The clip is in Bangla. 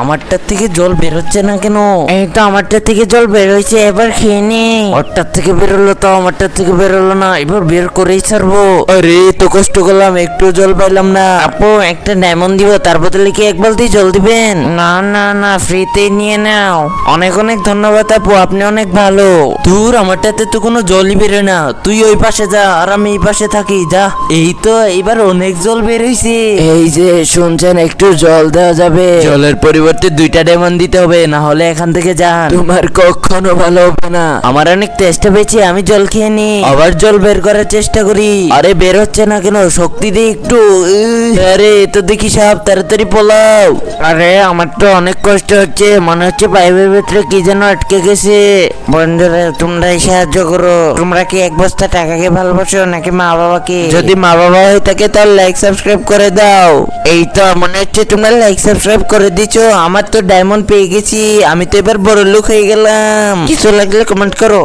আমারটার থেকে জল বেরোচ্ছে না কেন? এই তো আমারটার থেকে জল বেরোইছে এবার খেয়ে নে। ওরটার থেকে বেরোলো তো, আমারটার থেকে বেরোলো না, এবার বের করেই ছাড়বো। আরে তো কষ্ট করলাম একটু জল পাইলাম না। আপু, একটা ডায়মন্ড দিব, তার বদলে কি এক বালতি জল দিবেন? না না না, ফ্রিতে নিয়ে নাও। অনেক অনেক ধন্যবাদ, আপু, আপনি অনেক ভালো। দূর আমারটাতে তো কোনো জলই বেরো না। তুই ওই পাশে যা, আর আমি এই পাশে থাকি, যা। এই তো, এইবার অনেক জল বেরোইছে এই যে, শুনছেন, একটু জল দেওয়া যাবে। জলের পরিবর্তে দুইটা ডায়মন্ড দিতে হবে না হলে এখান থেকে যান। তোমার কখনো ভালো হবে না। আমার অনেক চেষ্টা পেয়েছি আমি জল খেয়ে নি। আবার জল বের করার চেষ্টা করি। আরে বের হচ্ছে না কেন? শক্তি দে একটু। আরে তো দেখি সাপ তাড়াতাড়ি পোলাও। আরে আমার তো অনেক কষ্ট হচ্ছে। মনে হচ্ছে পাইপের ভেতরে কি যেন আটকে গেছে। বন্ধুরা তোমরাই সাহায্য করো। তোমরা কি এক বস্তা টাকাকে ভালোবাসো নাকি মা বাবাকে? যদি মা বাবা হয়ে থাকে তাহলে লাইক সাবস্ক্রাইব করে দাও। এই তো মনে হচ্ছে তোমরা লাইক সাবস্ক্রাইব করে দিছো। আমার তো ডায়মন্ড পেয়ে গেছি, আমি তো এবার বড় লোক হয়ে গেলাম। কিছু লাগলে কমেন্ট করো।